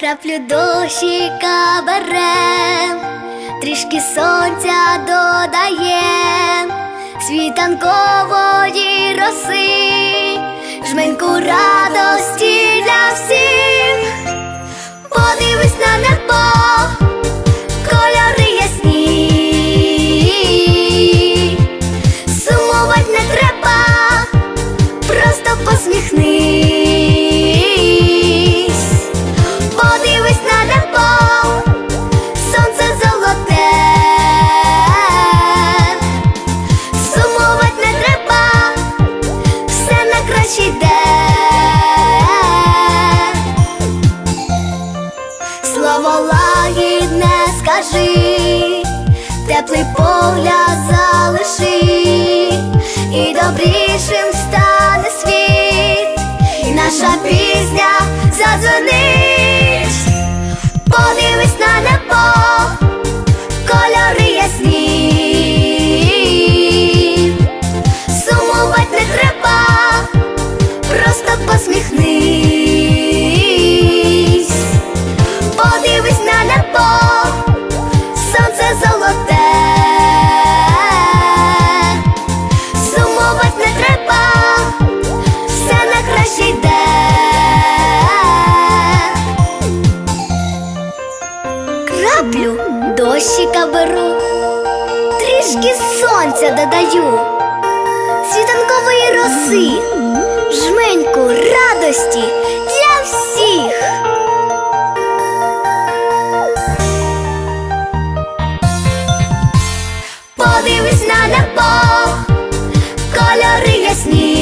краплю дощика берем, трішки сонця додаєм, світанкової роси, жменьку радості для всіх, подивись на скажи, теплий погляд залиши, і добрішим дощика беру, трішки сонця додаю, світанкової роси, жменьку радості для всіх. Подивись на небо, кольори ясні,